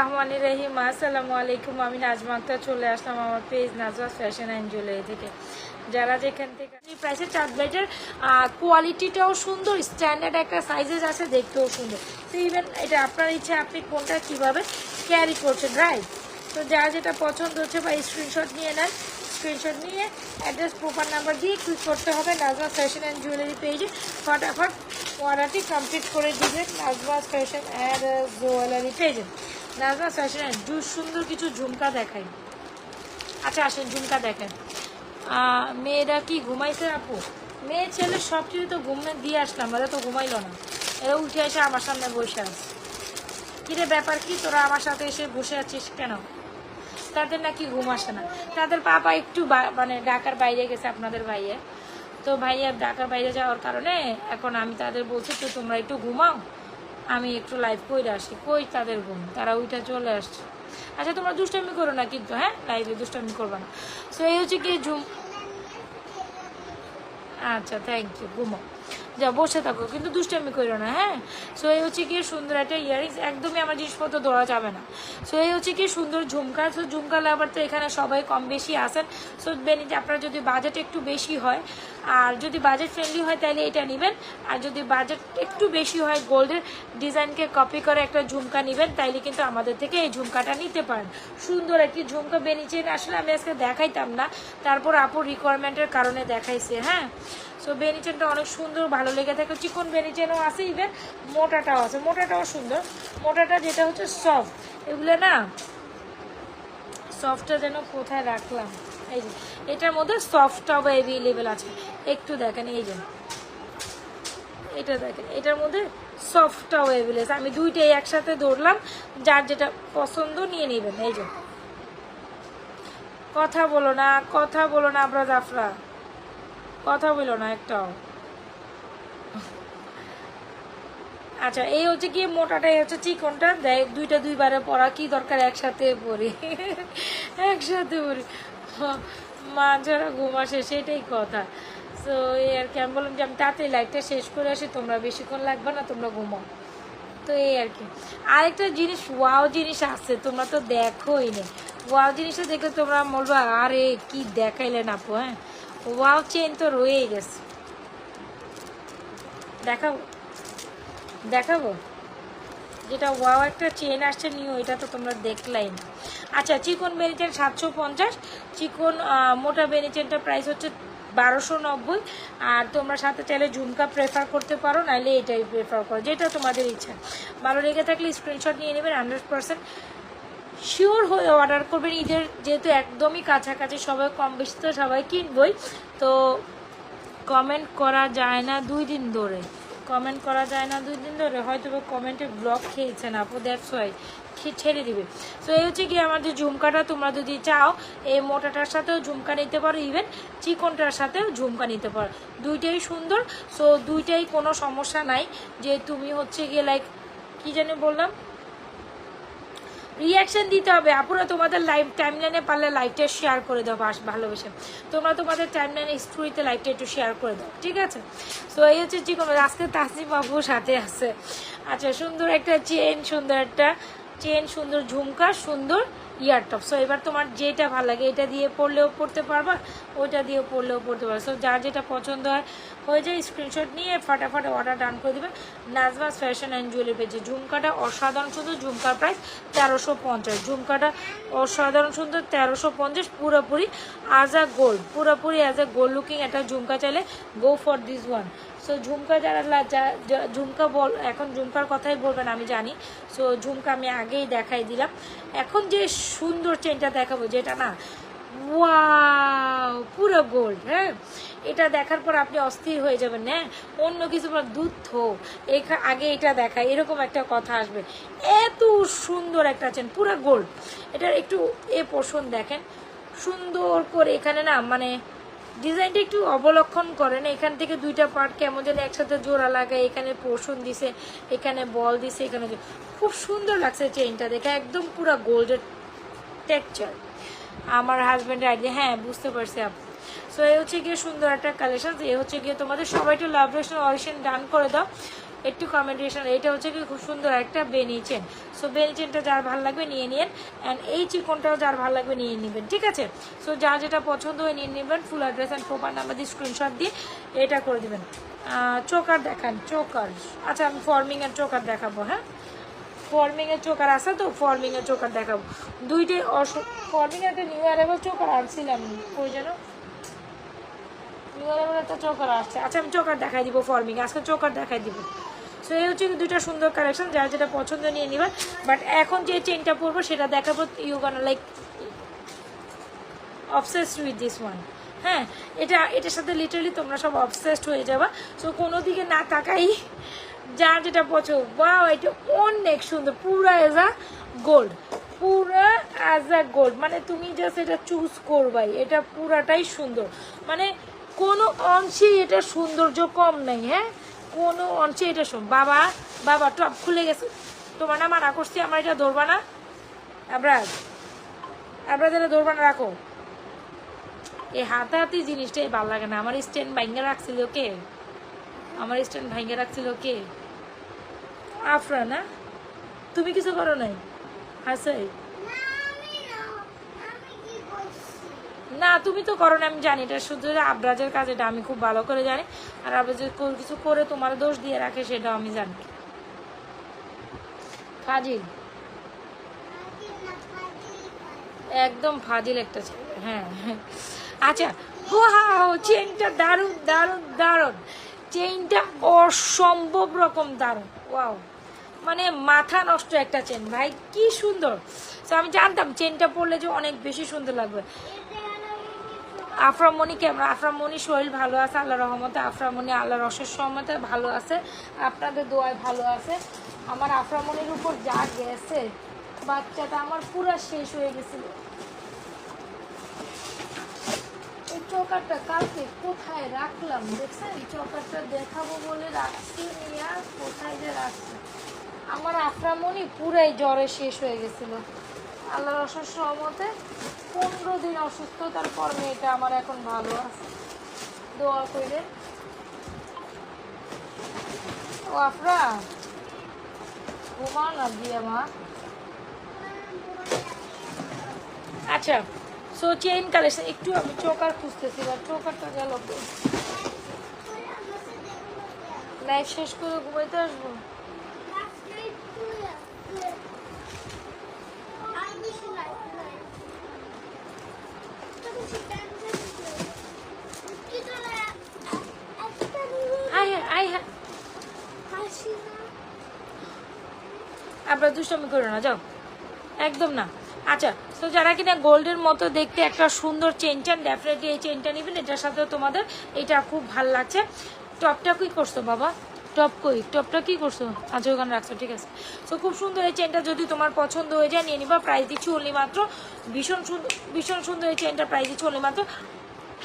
রহমান রহিম, আসসালামু আলাইকুম। আমি নাজমা আক্তার, চলে আসলাম আমার পেজ নাজওয়াজ ফ্যাশন অ্যান্ড জুয়েলারি থেকে। যারা যেখান থেকে প্রাইসের চার্ট ব্লাইটের কোয়ালিটিটাও সুন্দর স্ট্যান্ডার্ড একটা সাইজেস আছে, দেখতেও সুন্দর। তো ইভেন এটা আপনার ইচ্ছে, আপনি কোনটা কীভাবে ক্যারি করছেন রাইট তো যার যেটা পছন্দ হচ্ছে বা স্ক্রিনশট নিয়ে নেন। স্ক্রিনশট নিয়ে অ্যাড্রেস প্রপার নাম্বার দিয়ে ক্লিক করতে হবে নাজমা ফ্যাশন অ্যান্ড জুয়েলারি পেজে ফটাফট অর্ডারটি কমপ্লিট করে দিবেন নাজমাস ফ্যাশন অ্যান্ড জুয়েলারি পেজে ফ্যাশন অ্যান্ড জু সুন্দর কিছু ঝুমকা দেখাই। আচ্ছা আসেন, ঝুমকা দেখেন। মেয়েরা কি ঘুমাইছে আপু? মেয়ে, ছেলে, সব কিছু তো ঘুমে দিয়ে আসলাম ওরা তো ঘুমাইলো না। এরা উঠে এসে আমার সামনে বসে আছে। কিরে ব্যাপার, কি তোরা আমার সাথে এসে বসে আছিস কেন? তাদের নাকি ঘুম আসে না। তাদের পাপা একটু মানে ঢাকার বাইরে গেছে আপনাদের ভাইয়ে। তো ভাইয়া ঢাকার বাইরে যাওয়ার কারণে এখন আমি তাদের বলছি, তো তোমরা একটু ঘুমাও। আমি একটু লাইভ করে আসি। কই তাদের ঘুম তারা ওইটা চলে আসছে। আচ্ছা তোমরা দুষ্টামি করো না কিন্তু হ্যাঁ? লাইভে দুষ্টামি করবে না। সো এই হচ্ছে কি, ঝুম আচ্ছা থ্যাংক ইউ ঘুমো। যা বসে থাকো, কিন্তু দুষ্টামি করো না হ্যাঁ? সো এই হচ্ছে কি, সুন্দর একটা ইয়ারিংস একদমই আমার জিনিসপত্র ধরা যাবে না। সো এই হচ্ছে কি, সুন্দর ঝুমকা। সো ঝুমকা লাভার তো এখানে সবাই কম বেশি আসেন সো বেনিতে আপনার যদি বাজেট একটু বেশি হয় আর যদি বাজেট ফ্রেন্ডলি হয়, তাহলে এটা নেবেন। আর যদি বাজেট একটু বেশি হয় গোল্ডের ডিজাইনকে কপি করে একটা ঝুমকা নেবেন, তাইলে কিন্তু আমাদের থেকে এই ঝুমকাটা নিতে পারেন। সুন্দর একটি ঝুমকা বেনিচেন আসলে আমি আজকে দেখাইতাম না। তারপর আপুর রিকোয়ারমেন্টের কারণে দেখাইছে হ্যাঁ? সো বেনিচেনটা অনেক সুন্দর, ভালো লেগে থাকে। চিকন বেনিচেনও আছে ইভেন মোটাটাও আছে। মোটাটাও সুন্দর। মোটাটা যেটা হচ্ছে সফট এগুলো না সফটটা যেন কোথায় রাখলাম? এই যে, এটার মধ্যে সফটটাও অ্যাভেলেবেল আছে। একটু দেখেন, এই যে। এটা দেখেন, এটার মধ্যে সফটটাও অ্যাভেলেবেল আছে। আমি দুইটাই একসাথে ধরলাম, যার যেটা পছন্দ নিয়ে নেবেন, এই যে। কথা বলো না, কথা বলো না আবরা জাফরা। কথা বলো না একটাও। আচ্ছা এই হচ্ছে কি মোটাটা এই হচ্ছে চিকনটা। দেখ, দুইটা দুইবারে পড়া, কি দরকার একসাথে পড়ি? একসাথে পড়ি। মা যারা ঘুম আসে, সেটাই কথা। তো এই আর কি, আমি বললাম যে আমি তাড়াতাড়ি লাইটটা শেষ করে আসি, তোমরা বেশিক্ষণ লাগবে না, তোমরা ঘুমাও। তো এই আর কি। আরেকটা জিনিস ওয়াও জিনিস আছে, তোমরা তো দেখোই না। ওয়াও জিনিসটা দেখে তোমরা বলব, আরে, কি দেখাইলেন আপু হ্যাঁ? ওয়াও চেন তো রয়েই গেছে। দেখাবো দেখাবো? যেটা ওয়াও একটা চেন আসছে নিও এটা তো তোমরা দেখলাই না। আচ্ছা চিকন বেনিচেন সাতশো পঞ্চাশ, চিকন মোটা বেনিচেনটার প্রাইস হচ্ছে বারোশো নব্বই, আর তোমরা সাথে চাইলে ঝুমকা প্রেফার করতে পারো নাহলে এটাই প্রেফার করো, যেটা তোমাদের ইচ্ছা। ভালো লেগে থাকলে স্ক্রিনশট নিয়ে নেবেন হান্ড্রেড পার্সেন্ট শিওর হয়ে অর্ডার করবেন। ঈদের যেহেতু একদমই কাছাকাছি, সবাই কম বেশি তো সবাই কিনবই, তো কমেন্ট করা যায় না দুই দিন ধরে। কমেন্ট করা যায় না। দুই দিন ধরে হয়তো বা কমেন্টে ব্লক খেয়েছেন আপু দ্যাটস ওয়াই ছেড়ে দিবে। সো এই হচ্ছে কি আমাদের ঝুমকাটা, তোমরা যদি চাও, এই মোটাটার সাথেও ঝুমকা নিতে পারো ইভেন চিকনটার সাথেও ঝুমকা নিতে পারো। দুইটাই সুন্দর। সো দুইটাই কোনো সমস্যা নাই যে তুমি হচ্ছে গিয়ে লাইক কি জানি বললাম? রিয়াকশন দিতে হবে। আপুরা তোমাদের লাইভ টাইমলাইনে পারলে লাইভটা শেয়ার করে দাও বাস ভালোবেসে। তোমরা তোমাদের টাইমলাইনে স্টোরিতে লাইভটা একটু শেয়ার করে দাও, ঠিক আছে? তো এই হচ্ছে চিকন আজকে তাসিম বাবু সাথে আছে। আচ্ছা সুন্দর একটা চেন সুন্দর একটা চেন সুন্দর ঝুমকা, সুন্দর ইয়ার টপ সো এবার তোমার যেটা ভালো লাগে, এটা দিয়ে পড়লেও পড়তে পারবা, ওইটা দিয়েও পড়লেও পড়তে পারবা। সো যার যেটা পছন্দ হয়, হয়ে যায় স্ক্রিনশট নিয়ে ফাটাফাট অর্ডার ডান করে দেবে নাজমাস ফ্যাশন অ্যান্ড জুয়েলারি পেয়েছে ঝুমকাটা অসাধারণ সুন্দর, ঝুমকার প্রাইস তেরোশো পঞ্চাশ। ঝুমকাটা অসাধারণ সুন্দর, তেরোশো পঞ্চাশ, পুরোপুরি অ্যাজ আ গোল্ড পুরোপুরি অ্যাজ আ গোল্ড লুকিং একটা ঝুমকা চাইলে go for this one so ঝুমকা যারা ঝুমকা বল এখন ঝুমকার কথাই বলবেন, আমি জানি। সো ঝুমকা আমি আগেই দেখাই দিলাম। এখন যে সুন্দর চেনটা দেখাবো, যেটা না পুরো গোল্ড হ্যাঁ? এটা দেখার পর আপনি অস্থির হয়ে যাবেন হ্যাঁ? অন্য কিছু দুধ এখা- আগে এটা দেখা, এরকম একটা কথা আসবে। এত সুন্দর একটা চেন পুরো গোল্ড এটার একটু এ পোষণ দেখেন। সুন্দর করে এখানে না মানে ডিজাইনটা একটু অবলক্ষণ করেন। এখান থেকে দুইটা পার্ট কেমন যেন একসাথে জোড়া লাগায়, এখানে পোষণ দিছে, এখানে বল দিছে, এখানে খুব সুন্দর লাগছে চেইনটা দেখে, একদম পুরো গোল্ডের টেক্সচার আমার হাজব্যান্ডের আইডিয়া হ্যাঁ বুঝতে পারছি আপু সো এ হচ্ছে গিয়ে সুন্দর একটা কালেকশন এ হচ্ছে গিয়ে তোমাদের সবাই একটু লাভ রেশন অরিশন ডান করে দাও। একটু কমেন্টেশন এটা হচ্ছে কি খুব সুন্দর একটা বেনি চেন সো বেনি চেনটা যার ভালো লাগবে নিয়ে নিন অ্যান্ড এই চিকনটাও যার ভালো লাগবে নিয়ে নেবেন, ঠিক আছে? সো যা যেটা পছন্দ হয় নিয়ে নেবেন full address and proper number দিয়ে স্ক্রিনশট দিয়ে এটা করে দেবেন। চোকার দেখান, চোকার। আচ্ছা আমি ফর্মিং এর চোকার দেখাবো হ্যাঁ? ফর্মিংয়ের চোকার আছে তো ফর্মিংয়ের চোকার দেখাবো। দুইটাই অস ফর্মিং একটা নিউ অ্যারাইভাল চোকার আনছিলাম ওই যেন নিউ অ্যারাইভাল একটা চোকার আসছে। আচ্ছা আমি চোকার দেখাই দিব ফর্মিং আজকে চোকার দেখাই দিব। সো এই হচ্ছে দুইটা সুন্দর কালেকশন যার যেটা পছন্দ নিয়ে নেবেন বাট এখন যে চেনটা পরবো, সেটা দেখাবো you gonna like obsessed with this one হ্যাঁ এটা, এটার সাথে লিটারালি তোমরা সব অবসেসড হয়ে যাবা। সো কোনো দিকে না তাকাই, যার যেটা পছন্দ। বাও এটা অনেক সুন্দর, পুরো অ্যাজ আ গোল্ড পুরো অ্যাজ আ গোল্ড মানে তুমি জাস্ট এটা চুজ করবাই, এটা পুরাটাই সুন্দর। মানে কোনো অংশেই এটা সৌন্দর্য কম নেই হ্যাঁ? কোনো অংশে এটা শুন বাবা বাবা, টপ খুলে গেছে। তোমার না মানা করছি, আমার এটা ধরবা না। আবরাজ আবরাজ এটা ধরবা না, রাখো। এই হাতাহাতি জিনিসটাই ভালো লাগে না। আমার স্ট্যান্ড ভাঙ্গে রাখছিল কে? আমার স্ট্যান্ড ভাঙ্গে রাখছিল কে? আফরা না? তুমি কিছু করো নাই? হাসাই। না, তুমি তো করো না আমি জানি, এটা শুধু আবরাজের কাজ, এটা আমি খুব ভালো করে জানি। আর আবরাজ কিছু করে তোমার দোষ দিয়ে রাখে সেটাও আমি জানি। ফাজিল। একদম ফাজিল একটা ছেলে হ্যাঁ। আচ্ছা ওয়াও চেনটা দারুণ দারুণ দারুণ। চেনটা অসম্ভব রকম দারুণ। ওয়াও। মানে মাথা নষ্ট একটা চেন ভাই, কি সুন্দর। তো আমি জানতাম চেনটা পরলে যে অনেক বেশি সুন্দর লাগবে। আফরামণি কেমন আফরামণি শরীর ভালো আছে, আল্লাহ রহমতে। আফরামণি আল্লাহর অশেষ সহমতে ভালো আছে। আপনাদের দোয়ায় ভালো আছে। আমার আফরামণির উপর যা গেছে, বাচ্চাটা আমার পুরো শেষ হয়ে গেছিল। এই চকারটা কালকে কোথায় রাখলাম, দেখছেন? এই চকারটা দেখাবো বলে রাখছি, নিয়ে আর কোথায় যে রাখছি? আমার আফরামণি পুরাই জ্বরে শেষ হয়ে গেছিল। আল্লাহর অশেষ সহমতে পনেরো দিন অসুস্থতার পর মেয়েটা আমার এখন ভালো আছে। দোয়া করে। ও আফরা ঘুমা না দিয়ে মা। আচ্ছা সো চেইন কালেকশন একটু আমি চোকার খুঁজতেছি বা চোকারটা গেল। লাইফ শেষ করে ঘুমাইতে আসব আই আই আপনার দুষ্টমি করো না, যাও। একদম না। আচ্ছা তো যারা কিনা গোল্ডের মতো দেখতে একটা সুন্দর চেন চান ডেফিনেটলি এই চেনটা নেবেন, এটার সাথেও তোমাদের এটা খুব ভালো লাগছে। টপটা কি করছ বাবা? টপ কই? টপটা কি করছ? আচ্ছা ওখানে রাখছো, ঠিক আছে। তো খুব সুন্দর এই চেনটা যদি তোমার পছন্দ হয়ে যায়, নিয়ে নিবা। প্রাইস দিচ্ছি অনলি মাত্র, ভীষণ সুন্দর ভীষণ সুন্দর এই চেনটা প্রাইস দিচ্ছি অনলি মাত্র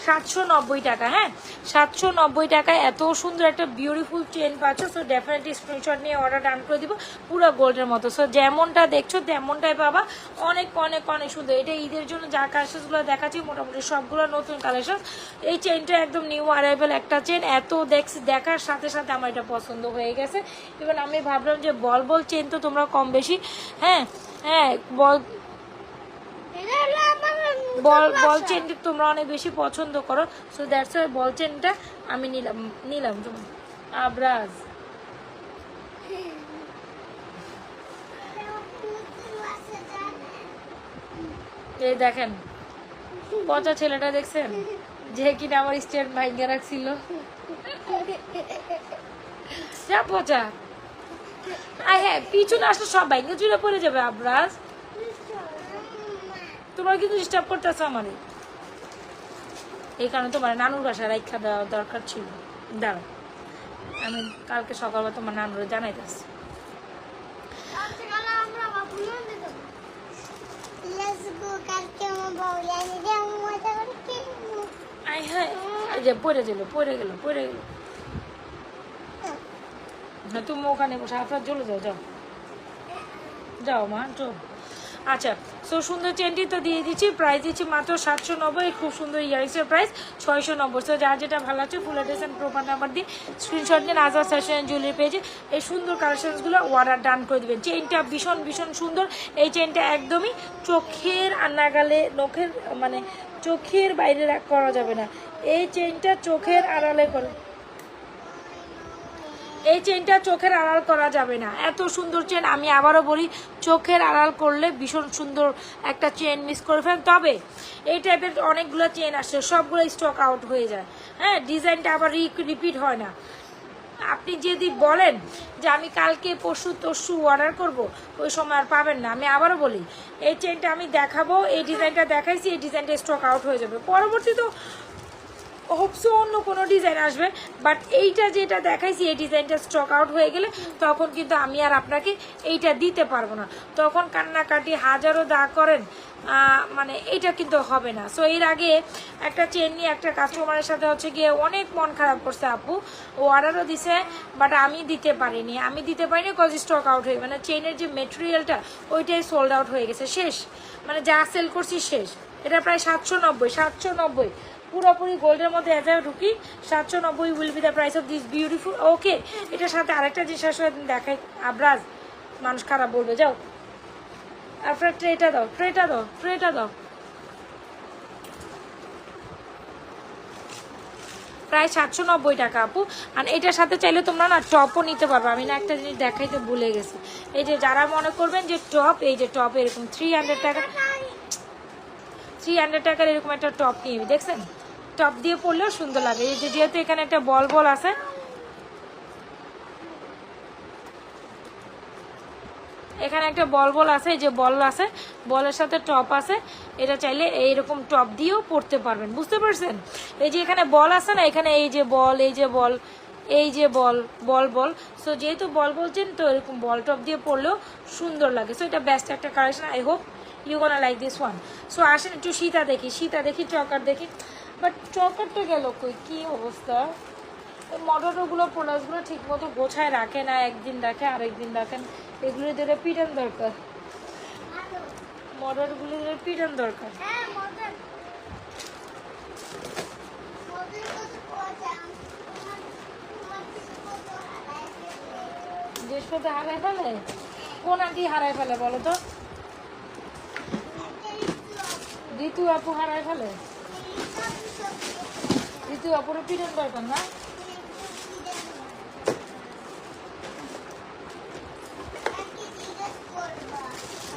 সাতশো নব্বই টাকা হ্যাঁ? সাতশো নব্বই টাকায় এত সুন্দর একটা বিউটিফুল চেন পাচ্ছ সো ডেফিনেটলি স্ক্রিনশট নিয়ে অর্ডার ডান করে দিব, পুরো গোল্ডের মতো। সো যেমনটা দেখছ, তেমনটাই পাবা। অনেক অনেক অনেক সুন্দর। এটা ঈদের জন্য যা কালেকশনগুলো দেখাচ্ছি, মোটামুটি সবগুলো নতুন কালেকশন এই চেনটা একদম নিউ অ্যারাইভেল একটা চেন এত দেখছি দেখার সাথে সাথে আমার এটা পছন্দ হয়ে গেছে। এবার আমি ভাবলাম যে বল বল চেন তো তোমরা কম বেশি হ্যাঁ? হ্যাঁ বল বল চেনটা তোমরা অনেক বেশি পছন্দ করো। সো দ্যাটস ওয়াই বল চেনটা আমি নিলাম নিলাম তোমার। আবরাজ। এই দেখেন, পচা ছেলেটা দেখছেন? যে কিনা আমার স্টেট ভাইঙ্গা রাখছিল। পচা। আয় হ্যাঁ পিছনে আসলে সব ভাইঙ্গা চুলে পড়ে যাবে আবরাজ। তোমার কিন্তু ডিস্টার্ব করতেছে আমার। এই কারণে তোমার নানুর বাসায় রাখা দেওয়া দরকার ছিল। দাঁড়াও, আমি কালকে সকালবেলা তোমার নানুরে জানাইতেছি। যে পড়ে গেল পড়ে গেল পড়ে গেল। হ্যাঁ তুমি ওখানে বসে আপনার চলে যাও যাও। যাও মা চল আচ্ছা সো সুন্দর চেনটি তো দিয়ে দিচ্ছি। প্রাইস দিচ্ছি মাত্র সাতশো নব্বই। খুব সুন্দর ইয়ারিংসের প্রাইস ছয়শো নব্বই। সো যার যেটা ভালো আছে full address and proper number দিয়ে স্ক্রিনশট নিয়ে আজাদ ফ্যাশন জুয়েলারি পেজে এই সুন্দর কালেকশনসগুলো অর্ডার ডান করে দেবেন। চেনটা ভীষণ ভীষণ সুন্দর। এই চেনটা একদমই চোখের আর নাগালে নখের মানে চোখের বাইরে করা যাবে না। এই চেনটা চোখের আড়ালে করে। এই চেনটা চোখের আড়াল করা যাবে না। এত সুন্দর চেন, আমি আবারও বলি, চোখের আড়াল করলে ভীষণ সুন্দর একটা চেন মিস করে ফেলেন। তবে এই টাইপের অনেকগুলো চেন আসে, সবগুলো স্টক আউট হয়ে যায়। হ্যাঁ ডিজাইনটা আবার রিপিট হয় না। আপনি যদি বলেন যে আমি কালকে, পরশু, তরশু অর্ডার করব, ওই সময় আর পাবেন না। আমি আবারও বলি, এই চেনটা আমি দেখাবো, এই ডিজাইনটা দেখাইছি, এই ডিজাইনটা স্টক আউট হয়ে যাবে। পরবর্তী তো হোপসো অন্য কোনো ডিজাইন আসবে বাট এইটা যেটা দেখাইছি, এই ডিজাইনটা স্টক আউট হয়ে গেলে তখন কিন্তু আমি আর আপনাকে এইটা দিতে পারব না। তখন কান্নাকাটি হাজারো দা করেন মানে এটা কিন্তু হবে না। সো এর আগে একটা চেন নিয়ে একটা কাস্টমারের সাথে হচ্ছে গিয়ে অনেক মন খারাপ করছে আপু। ও অর্ডারও দিছে বাট আমি দিতে পারিনি। আমি দিতে পারিনি কজ স্টক আউট হয়ে মানে চেনের যে মেটেরিয়ালটা ওইটাই সোল্ড আউট হয়ে গেছে, শেষ। মানে যা সেল করছি শেষ। এটা প্রায় সাতশো নব্বই সাতশো নব্বই। পুরোপুরি গোল্ডের মধ্যে এত ঢুকি সাতশো নব্বই will be the price of this beautiful okay এটার সাথে আরেকটা জিনিস আসলে দেখাই, আবরাজ, মানুষ খারাপ বলবে, যাও। আপনার ট্রেটা দাও ট্রেটা দাও ট্রেটা দাও। প্রায় সাতশো নব্বই টাকা, আপু। আর এটার সাথে চাইলে তোমরা না টপও নিতে পারবে। আমি না একটা জিনিস দেখাইতে ভুলে গেছি। এই যে যারা মনে করবেন যে টপ এই যে টপ এরকম থ্রি হান্ড্রেড টাকা থ্রি হান্ড্রেড টাকার এরকম একটা টপ নিয়ে দেখছেন? টপ দিয়ে পরলেও সুন্দর লাগে। এই যে যেহেতু এখানে একটা বল বল আছে, এখানে একটা বল বল আছে, এই যে বল আছে, বলের সাথে টপ আছে, এটা চাইলে এইরকম টপ দিয়েও পড়তে পারবেন। বুঝতে পারছেন? এই যে এখানে বল আছে না, এখানে এই যে বল, এই যে বল, এই যে বল বল বল। সো যেহেতু বল বলছেন, তো এরকম বল টপ দিয়ে পড়লেও সুন্দর লাগে। সো এটা বেস্ট একটা collection I hope you gonna like this one so আসেন একটু সীতা দেখি সীতা দেখি চকার দেখি। বাট চকারটা গেল কই? কি অবস্থা? মডারগুলো প্রোডাক্টসগুলো ঠিক মতো গোছায় রাখে না একদিন রাখে আরেকদিন রাখেন এগুলো দিলে পিটান দরকার। মডারগুলো দিলে পিটান দরকার। হ্যাঁ জিনিসপত্র হারায় ফেলে। কোন আন্টি হারায় ফেলে বলো তো? ঋতু আপু হারায় ফেলে? ঋতু আপুরও পিটান দরকার না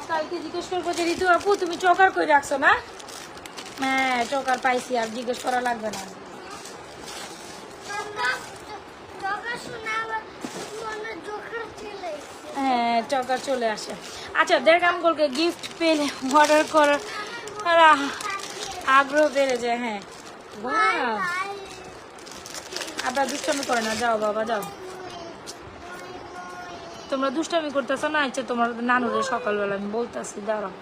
কালকে জিজ্ঞেস করব যে ঋতু আপু তুমি চকার কই রাখছো না হ্যাঁ চকার পাইছি আর জিজ্ঞেস করা লাগবে না হ্যাঁ চকার চলে আসে আচ্ছা দেখ আমগুলোকে গিফট পেলে অর্ডার করার আগ্রহ বেড়ে যায় হ্যাঁ Wow! আবার দুষ্টামি করে না, যাও বাবা, যাও। তোমরা দুষ্টামি করতেছো না আচ্ছা তোমার নানুরে সকালবেলা আমি বলতেছি, দাঁড়াও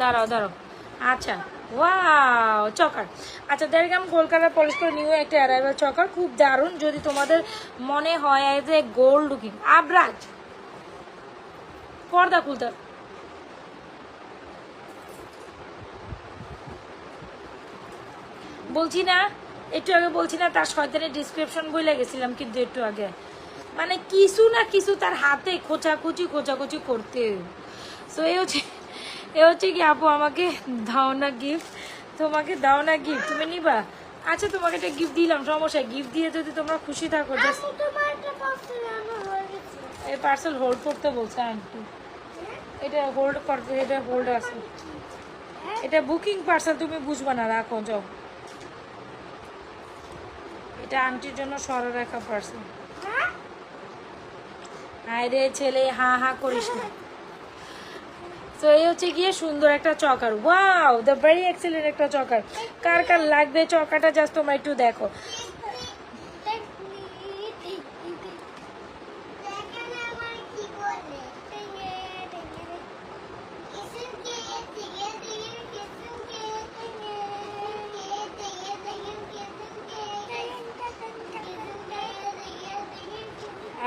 দাঁড়াও দাঁড়াও। আচ্ছা ওয়াও, চকার। আচ্ছা দেড়গ্রাম গোল কালার পলিশ করে নিউ একটা অ্যারাইভাল চকার, খুব দারুণ। যদি তোমাদের মনে হয় এ গোল্ড লুকিং আবরাজ। পর্দা খুলতে। বলছি না একটু আগে বলছি না তার শয়তানের ডিসক্রিপশন বলে গেছিলাম কিন্তু একটু আগে। মানে কিছু না কিছু তার হাতে খোঁচাখুচি খোঁচাখুচি করতে। সো এ হচ্ছে এ হচ্ছে কি আপু আমাকে দাও না গিফট তোমাকে দাও না গিফট তুমি নিবা? আচ্ছা তোমাকে একটা গিফট দিলাম সমস্যা। গিফট দিয়ে যদি তোমরা খুশি থাকো এই পার্সেল হোল্ড করতে বলছে আন্টি এটা হোল্ড করতে এটা হোল্ড আছে। এটা বুকিং পার্সেল তুমি বুঝবা না রাখো যাও। এটা আন্টির জন্য সরলরেখা রাখা পার্সেল হায়? রে ছেলে হা হা করিস না। তো এই হচ্ছে গিয়ে সুন্দর একটা choker. Wow the very excellent একটা চকার। কার কার লাগবে চকাটা জাস্ট তোমরা একটু দেখো।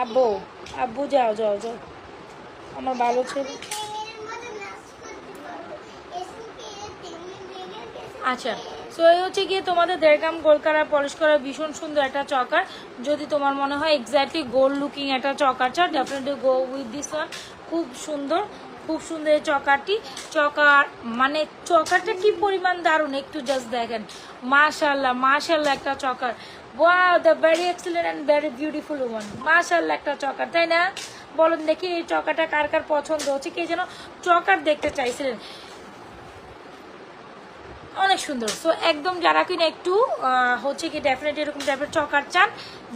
আব্বু আব্বু যাও যাও যাও। আমার ভালো ছেলে। আচ্ছা সো এই হচ্ছে গিয়ে তোমাদের দেড়গ্রাম গোলকারা পলিশ করা ভীষণ সুন্দর একটা চকার। যদি তোমার মনে হয় এক্স্যাক্টলি গোল্ড লুকিং একটা চকার চার definitely go with this one খুব সুন্দর খুব সুন্দর এই চকারটি। চকার মানে চকারটা কি পরিমাণ দারুণ, একটু জাস্ট দেখেন। মাশাল্লাহ মাশাল্লাহ একটা choker. Wow the very excellent and very beautiful one মাশাল্লাহ একটা চকার, তাই না? বলুন দেখি এই চকাটা কার কার পছন্দ হচ্ছে, কে যেন চকার দেখতে চাইছিলেন। অনেক সুন্দর। সো একদম যারা কিনা একটু হচ্ছে কি ডেফিনেটলি এরকম টাইপের চকার চান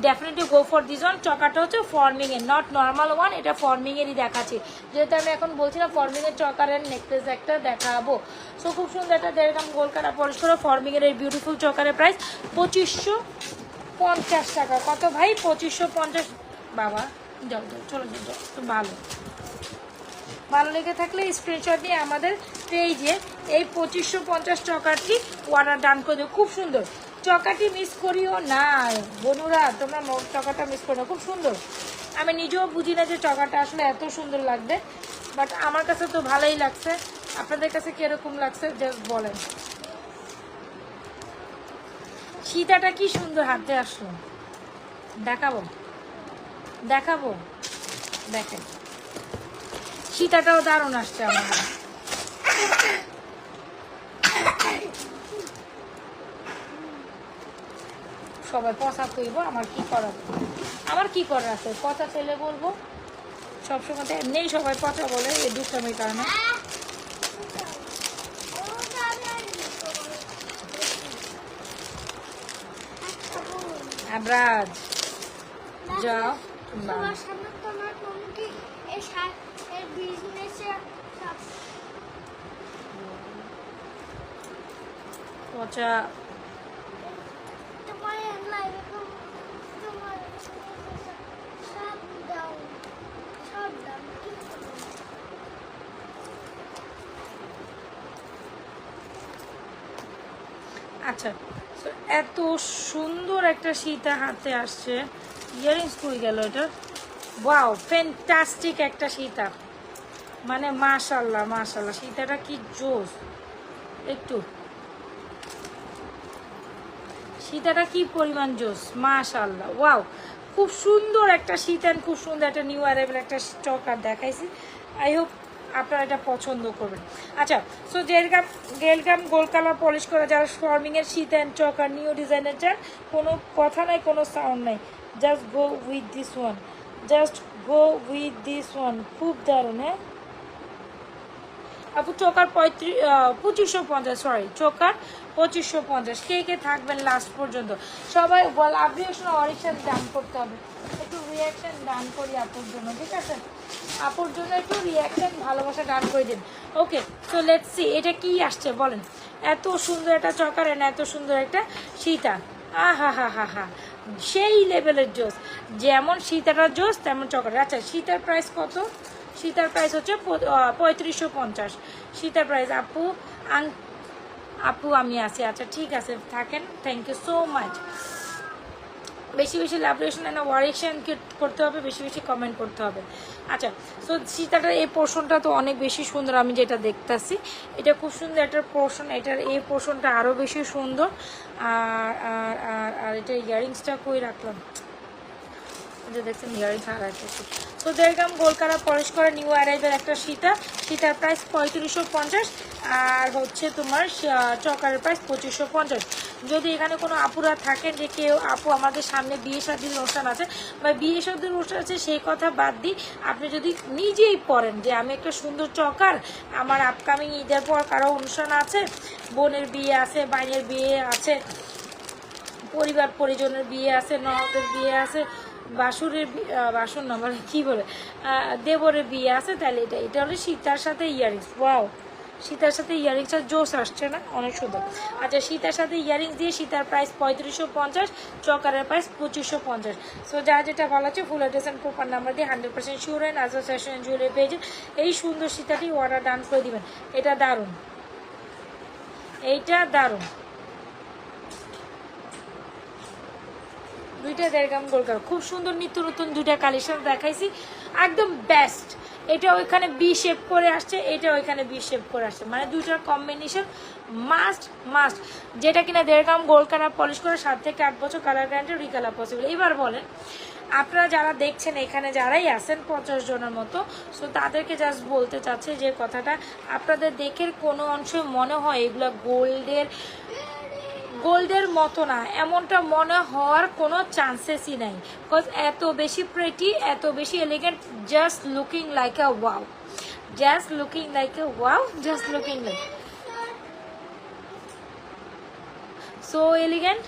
definitely go for this one চকারটা হচ্ছে ফর্মিং এর নট নর্মাল ওয়ান এটা ফর্মিং এরই দেখাচ্ছি। যেহেতু আমি এখন বলছি না ফর্মিং এর চকারের নেকলেস একটা দেখাবো। সো খুব সুন্দর একটা দেড় গ্রাম গোল কাটা পলিশ করে ফর্মিং এর এই বিউটিফুল চকারের প্রাইস পঁচিশশো পঞ্চাশ টাকা। কত ভাই? পঁচিশশো পঞ্চাশ। বাবা, যাও যাও, চলো, যাও তো ভালো। ভালো লেগে থাকলে স্ক্রিনশট দিয়ে আমাদের পেজে এই পঁচিশশো পঞ্চাশ চকারটি অর্ডার ডান করে দেবো খুব সুন্দর। চকাটি মিস করিও না। বনুরা তোমরা চকাটা মিস করো খুব সুন্দর। আমি নিজেও বুঝি না যে চকাটা আসলে এত সুন্দর লাগবে। বাট আমার কাছে তো ভালোই লাগছে। আপনাদের কাছে কীরকম লাগছে? জাস্ট বলেন। সীতাটা কি সুন্দর হাতে আসলো। দেখাবো। দেখাবো। দেখেন। সীতাটাও দারুণ আসছে আমার। সবাই পচা কইব আমার কি করার? আমার কি করার আছে? পচা ছেলে বলব? সবসময় এমনিই সবাই পচা বলে, এই দুষ্টামির কারণে। আবরাজ যাও তোমার সামনে তোমার কি এই এই বিজনেসে পচা তোমার লাইফে তোমার সব দাও সব দাও আচ্ছা এত সুন্দর একটা সীতা হাতে আসছে। ইয়ারিংস কই গেল এটা? ওয়াও ফ্যান্টাস্টিক একটা সীতা। মানে মাশাল্লাহ মাশাল্লাহ। সীতাটা কি জোস। একটু। সীতাটা কি পরিমাণ জোস, মাশাল্লাহ। ওয়াও খুব সুন্দর একটা and খুব সুন্দর একটা নিউ অ্যারাইভেল একটা চকার দেখাইছি। আই হোপ আপনারা এটা পছন্দ করবেন। আচ্ছা সো জেলগাম, গেলগাম গোল কালার পলিশ করা, যারা ফর্মিংয়ের শীত অ্যান্ড চকার নিউ ডিজাইনের চান, কোনো কথা নাই, কোনো সাউন্ড নাই। Just go with this one just go with this one খুব দারুণ হ্যাঁ? আপু চোকার পঁয়ত্রিশ পঁচিশশো পঞ্চাশ সরি চোকার পঁচিশশো পঞ্চাশ। কে কে থাকবেন লাস্ট পর্যন্ত? সবাই বল, আপনি আসলে অরিকশন দান করতে হবে। একটু রিয়াকশন দান করি আপুর জন্য, ঠিক আছে? আপুর জন্য একটু রিয়াকশন ভালোবাসা দান করে দিন। ওকে সো লেটস সি এটা কি আসছে বলেন। এত সুন্দর একটা চকার না এত সুন্দর একটা সীতা। আহা সেই লেভেলের জোস। যেমন সীতাটার জোস, তেমন চকার। আচ্ছা সীতার প্রাইস কত? সীতার প্রাইস হচ্ছে পঁয়ত্রিশশো পঞ্চাশ। সীতার প্রাইস আপু আপু, আমি আছি। আচ্ছা ঠিক আছে, থাকেন। থ্যাংক ইউ সো মাচ বেশি বেশি লাভরেশন এন্ড ওয়ারেকশন করতে হবে, বেশি বেশি কমেন্ট করতে হবে। আচ্ছা সো সীতাটার এই পোর্শনটা তো অনেক বেশি সুন্দর, আমি যেটা দেখতেছি। এটা খুব সুন্দর একটা পোর্শন এটার এই পোর্শনটা আরও বেশি সুন্দর। আর আর আর আর এটা ইয়ারিংসটা কই রাখলাম? যে দেখছেন ইয়ারিংস হারাইতেছি তো দেড় গ্রাম গোলকারা পলিশ করে নিউ অ্যারাইভেল একটা সীতা। সীতার প্রাইস পঁয়ত্রিশশো পঞ্চাশ, আর হচ্ছে তোমার চকারের প্রাইস পঁচিশশো পঞ্চাশ। যদি এখানে কোনো আপুরা থাকেন যে কেউ, আপু আমাদের সামনে বিয়ে শাদির অনুষ্ঠান আছে, বা বিয়ে শাদির অনুষ্ঠান আছে, সেই কথা বাদ দিই আপনি যদি নিজেই পড়েন যে আমি একটা সুন্দর চকার, আমার আপকামিং ঈদের পর কারও অনুষ্ঠান আছে, বোনের বিয়ে আছে বাইনের বিয়ে আছে পরিবার পরিজনের বিয়ে আছে, ননদের বিয়ে আছে বাসুরের বাসুর না মানে কী বলে? দেবরের বিয়ে আছে, তাহলে এটা এটা হলো সীতার সাথে ইয়ারিংস। ওয়াও, সীতার সাথে ইয়ারিংসটা জোস আসছে না? অনেক সুন্দর। আচ্ছা সীতার সাথে ইয়ারিংস দিয়ে সীতার প্রাইস পঁয়ত্রিশশো পঞ্চাশ, চকারের প্রাইস পঁচিশশো পঞ্চাশ। সো যা যেটা ভালো আছে full address and proper number দিয়ে hundred percent sure and Azar fashion jewellery পেয়েছেন এই সুন্দর সীতাটি অর্ডার ডান করে দিবেন। এটা দারুণ। এইটা দারুণ। দুইটা দেড় গ্রাম গোলকার খুব সুন্দর নিত্য নতুন দুইটা কালেকশন দেখাইছি। একদম বেস্ট এটা ওইখানে বি শেপ করে আসছে, এটা ওইখানে বি শেপ করে আসছে। মানে দুইটার কম্বিনেশন মাস্ট মাস্ট যেটা কিনা দেড় গ্রাম কালার পলিশ করে সাত থেকে আট বছর কালার গ্যারান্টি রিকালার পসিবল এবার বলেন, আপনারা যারা দেখছেন, এখানে যারাই আছেন, পঞ্চাশ জনের মতো সো তাদেরকে জাস্ট বলতে চাচ্ছে যে কথাটা, আপনাদের দেখের কোনো অংশে মনে হয় এগুলো গোল্ডের গোল্ডের মতো না এমনটা মনে হওয়ার কোনো চান্সেসই নাই। বিকজ এত বেশি প্রেটি এত বেশি elegant just looking like a wow just looking like a wow just looking like so elegant.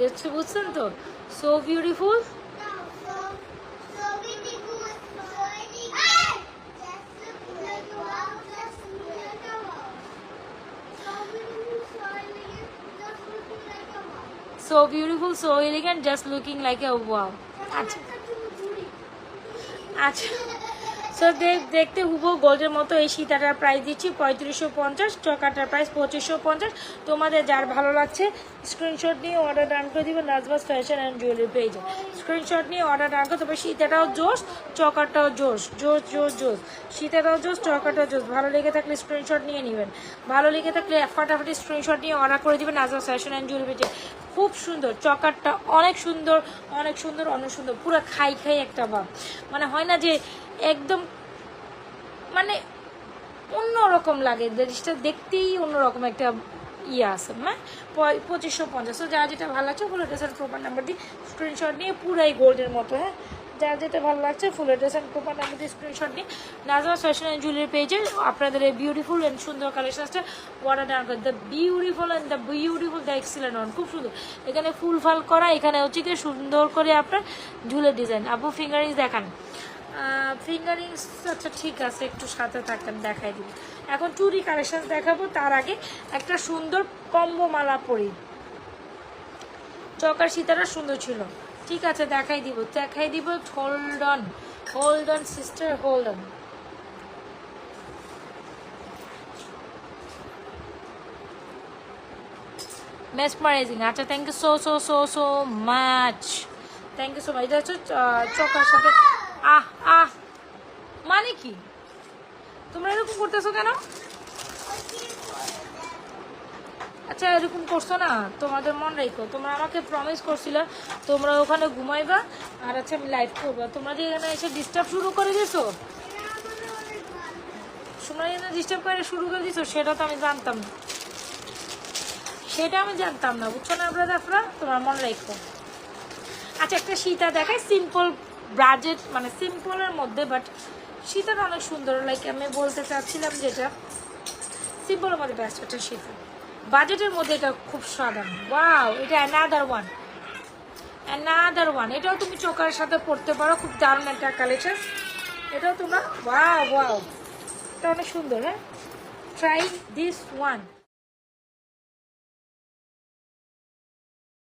দেখছ বুঝছেন তো? So beautiful No, so so beautiful, so elegant. Just looking like wow, just looking like a wow. So beautiful, so elegant, just looking like a wow. So so elegant just looking like a wow আচ্ছা। আচ্ছা। So দেখতে হুবো গোল্ডের মতো এই সীতাটার price দিচ্ছি পঁয়ত্রিশশো পঞ্চাশ, চকাটার price পঁচিশশো পঞ্চাশ। তোমাদের যার ভালো লাগছে স্ক্রিনশট নিয়ে অর্ডার ডান করে দিবেন নাজবাস ফ্যাশন অ্যান্ড জুয়েলারি পেজে স্ক্রিনশট নিয়ে অর্ডার ডান করে, তবে সীতাটাও জোশ, চকাটাও জোশ জোশ জোশ জোশ। সীতাটাও জোশ, চকাটাও জোশ। ভালো লেগে থাকলে স্ক্রিনশট নিয়ে নেবেন। ভালো লেগে থাকলে ফাটাফাটি স্ক্রিনশট নিয়ে অর্ডার করে দিবেন নাজবাস ফ্যাশন অ্যান্ড জুয়েলারি পেজে খুব সুন্দর, চকারটা অনেক সুন্দর অনেক সুন্দর অনেক সুন্দর, পুরো খাই খাই একটা ভাব। মানে হয় না যে একদম মানে অন্যরকম লাগে জিনিসটা দেখতেই অন্যরকম একটা ইয়ে আছে হ্যাঁ? পঁচিশশো পঞ্চাশ। যার যেটা ভালো আছে ওগুলো প্রপার নাম্বার দিয়ে স্ক্রিনশট নিয়ে পুরাই গোল্ডের মতো হ্যাঁ? যার যেটা ভালো লাগছে ফুল অ্যাড্রেস অ্যান্ড নাম্বার দিয়ে স্ক্রিনশট নিয়ে নাজমা ফ্যাশন অ্যান্ড জুয়েলারি পেজে আপনাদের এই বিউটিফুল অ্যান্ড সুন্দর কালেকশনসটা অর্ডার ডান করে the beautiful and the beautiful the excellent one খুব সুন্দর। এখানে ফুল ফাল করা, এখানে হচ্ছে কি সুন্দর করে আপনার ঝুলে ডিজাইন আপু ফিঙ্গারিংস দেখান। ফিঙ্গারিংস আচ্ছা ঠিক আছে, একটু সাথে থাকেন দেখাই দিবি এখন চুরি কালেকশন দেখাবো, তার আগে একটা সুন্দর কম্বো মালা পরি। চকার সীতারা সুন্দর ছিল। ঠিক আছে, দেখাই দিব দেখাই দিব hold on hold on sister hold on mesmerizing আচ্ছা thank you so so so so much thank you so much এটা হচ্ছে চকার সাথে আহ আহ মানে কি? তোমরা এরকম করতেছো কেন? আচ্ছা এরকম করছ না, তোমাদের মন রেখো। তোমরা আমাকে প্রমিস করছিলে, তোমরা ওখানে ঘুমাইবা, আর আচ্ছা আমি লাইভ করব। তোমরা যে এখানে এসে ডিস্টার্ব শুরু করে দিছো? তোমরা এখানে ডিস্টার্ব করে শুরু করে দিছো, সেটা তো আমি জানতাম না। সেটা আমি জানতাম না, বুঝছ না ব্রাদাররা তোমার মনে রেখো। আচ্ছা একটা সীতা দেখায় সিম্পল ব্রাজেট মানে সিম্পলের মধ্যে বাট সীতাটা অনেক সুন্দর। লাইক আমি বলতে চাচ্ছিলাম যেটা সিম্পলের মধ্যে একটা সীতা। বাজেটের মধ্যে এটা খুব সাধারণ। ওয়াও এটা অ্যানাদার ওয়ান অ্যানাদার ওয়ান এটাও তুমি চোখের সাথে পড়তে পারো, খুব দারুণ একটা কালেকশন এটাও তোমরা ওয়াও ওয়াও এটা অনেক সুন্দর হ্যাঁ? Try this one